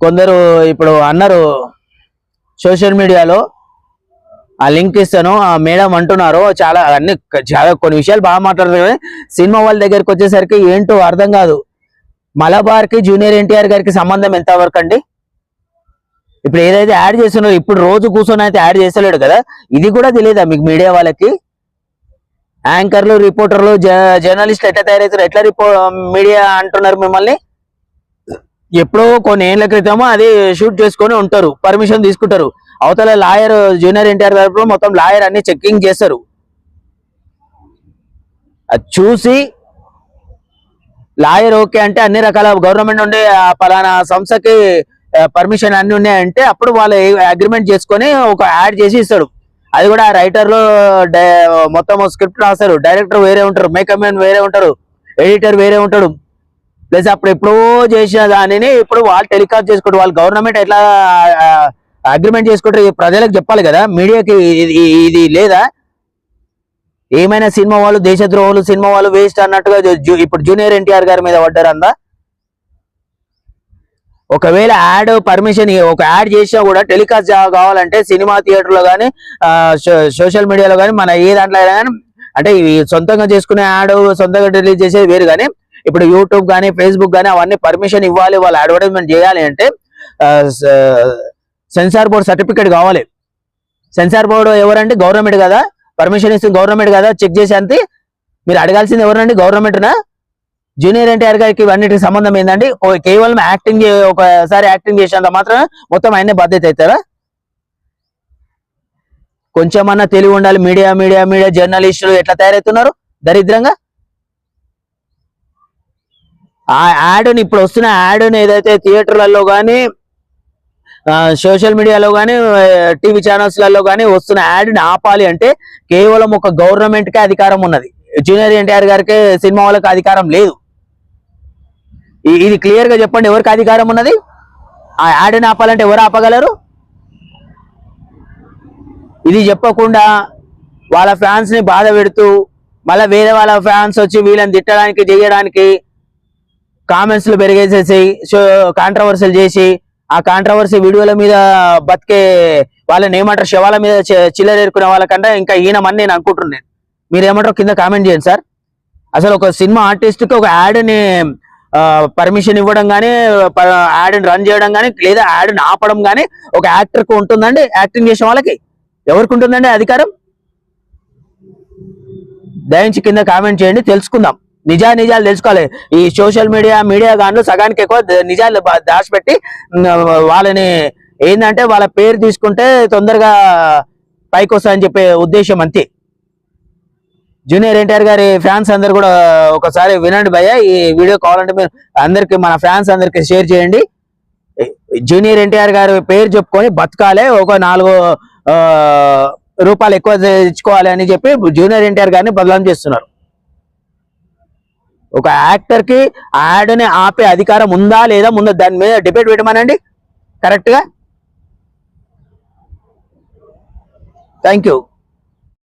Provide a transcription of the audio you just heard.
కొందరు ఇప్పుడు అన్నారు సోషల్ మీడియాలో ఆ లింక్ ఇస్తాను ఆ మేడం అంటున్నారు చాలా అన్ని చాలా కొన్ని విషయాలు బాగా మాట్లాడుతున్నారు కానీ సినిమా వాళ్ళ దగ్గరికి వచ్చేసరికి ఏంటో అర్థం కాదు. మలబార్కి జూనియర్ ఎన్టీఆర్ గారికి సంబంధం ఎంత వరకు అండి? ఇప్పుడు ఏదైతే యాడ్ చేస్తున్నారో ఇప్పుడు రోజు కూర్చొని అయితే యాడ్ చేస్తలేడు కదా. ఇది కూడా తెలియదా మీకు మీడియా వాళ్ళకి? యాంకర్లు రిపోర్టర్లు జర్నలిస్టులు ఎట్లా తయారవుతారు? ఎట్లా రిపో మీడియా అంటున్నారు మిమ్మల్ని? ఎప్పుడో కొన్ని ఏళ్ళ క్రితమో అది షూట్ చేసుకొని ఉంటారు పర్మిషన్ తీసుకుంటారు. అవతల లాయర్ జూనియర్ ఎన్టీఆర్ తరఫున మొత్తం లాయర్ అన్ని చెక్కింగ్ చేస్తారు. అది చూసి లాయర్ ఓకే అంటే అన్ని రకాల గవర్నమెంట్ నుండి ఆ పలానా సంస్థకి పర్మిషన్ అన్ని ఉన్నాయంటే అప్పుడు వాళ్ళు అగ్రిమెంట్ చేసుకొని ఒక యాడ్ చేసి ఇస్తాడు. అది కూడా రైటర్లో డై- మొత్తం స్క్రిప్ట్ రాస్తారు. డైరెక్టర్ వేరే ఉంటారు మేకప్ మ్యాన్ వేరే ఉంటారు ఎడిటర్ వేరే ఉంటాడు. ప్లస్ అప్పుడు ఎప్పుడో చేసిన దానిని ఇప్పుడు వాళ్ళు టెలికాస్ట్ చేసుకుంటారు. వాళ్ళు గవర్నమెంట్ ఎట్లా అగ్రిమెంట్ చేసుకుంటారు ప్రజలకు చెప్పాలి కదా. మీడియాకి ఇది ఇది లేదా? ఏమైనా సినిమా వాళ్ళు దేశద్రోహులు సినిమా వాళ్ళు వేస్ట్ అన్నట్టుగా ఇప్పుడు జూనియర్ ఎన్టీఆర్ గారి మీద పడ్డారు అందా ఒకవేళ యాడ్ పర్మిషన్ ఒక యాడ్ చేసినా కూడా టెలికాస్ట్ కావాలంటే సినిమా థియేటర్లో కానీ సోషల్ మీడియాలో కానీ మన ఏ దాంట్లో కానీ అంటే సొంతంగా చేసుకునే యాడ్ సొంతంగా రిలీజ్ చేసేది వేరు. కానీ ఇప్పుడు యూట్యూబ్ కానీ ఫేస్బుక్ కానీ అవన్నీ పర్మిషన్ ఇవ్వాలి వాళ్ళు అడ్వర్టైజ్మెంట్ చేయాలి అంటే సెన్సార్ బోర్డ్ సర్టిఫికేట్ కావాలి. సెన్సార్ బోర్డు ఎవరంటే గవర్నమెంట్ కదా. పర్మిషన్ ఇస్తుంది గవర్నమెంట్ కదా. చెక్ చేసి అంతే. మీరు అడగాల్సింది ఎవరండి? గవర్నమెంట్నా జూనియర్ ఎన్టీఆర్ గారికి ఇవన్నిటికి సంబంధం ఏంటండి కేవలం యాక్టింగ్ ఒకసారి యాక్టింగ్ చేసినంత మాత్రం మొత్తం ఆయనే బాధ్యత అవుతారా? కొంచెమన్నా తెలివి ఉండాలి. మీడియా మీడియా మీడియా జర్నలిస్టులు ఎట్లా తయారవుతున్నారు? దరిద్రంగా? ఆ యాడ్ని ఇప్పుడు వస్తున్న యాడ్ని ఏదైతే థియేటర్లలో కానీ సోషల్ మీడియాలో కానీ టీవీ ఛానల్స్లలో కానీ వస్తున్న యాడ్ని ఆపాలి అంటే కేవలం ఒక గవర్నమెంట్కే అధికారం ఉన్నది. జూనియర్ ఎన్టీఆర్ గారికి సినిమా వాళ్ళకి అధికారం లేదు. ఇది క్లియర్గా చెప్పండి ఎవరికి అధికారం ఉన్నది? ఆ యాడ్ని ఆపాలంటే ఎవరు ఆపగలరు? ఇది చెప్పకుండా వాళ్ళ ఫ్యాన్స్ని బాధ పెడుతూ మళ్ళీ వేరే వాళ్ళ ఫ్యాన్స్ వచ్చి వీళ్ళని తిట్టడానికి చేయడానికి కామెంట్స్లు పెరిగేసేసి పెరిగేసేసి కాంట్రవర్సీలు చేసి ఆ కాంట్రవర్సీ వీడియోల మీద బతికే వాళ్ళని ఏమంటారు శవాల మీద చిల్లరేరుకునే వాళ్ళకంటే ఇంకా ఈయనమని నేను అనుకుంటున్నాను మీరు ఏమంటారు కింద కామెంట్ చేయండి సార్. అసలు ఒక సినిమా ఆర్టిస్ట్కి ఒక యాడ్ని పర్మిషన్ ఇవ్వడం కానీ యాడ్ని రన్ చేయడం కానీ లేదా యాడ్ని ఆపడం కానీ ఒక యాక్టర్కి ఉంటుందండి యాక్టింగ్ చేసే వాళ్ళకి. ఎవరికి ఉంటుందండి అధికారం? దయించి కింద కామెంట్ చేయండి తెలుసుకుందాం. నిజా నిజాలు తెలుసుకోవాలి. ఈ సోషల్ మీడియా మీడియా గాను సగానికి ఎక్కువ నిజాలు దాచిపెట్టి వాళ్ళని ఏంటంటే వాళ్ళ పేరు తీసుకుంటే తొందరగా పైకి వస్తాయని చెప్పే ఉద్దేశం అంతే. జూనియర్ ఎన్టీఆర్ గారి ఫ్యాన్స్ అందరు కూడా ఒకసారి వినండి భయ్య. ఈ వీడియో కావాలంటే మీరు అందరికి మన ఫ్యాన్స్ అందరికి షేర్ చేయండి. జూనియర్ ఎన్టీఆర్ గారి పేరు చెప్పుకొని బతకాలే ఒక నాలుగు రూపాయలు ఎక్కువ తెచ్చుకోవాలి అని చెప్పి జూనియర్ ఎన్టీఆర్ గారిని బదలాం చేస్తున్నారు. ఒక యాక్టర్కి యాడ్ని ఆపే అధికారం ఉందా లేదా ముందు దాని మీద డిబేట్ పెట్టమనండి. కరెక్ట్గా థ్యాంక్ యూ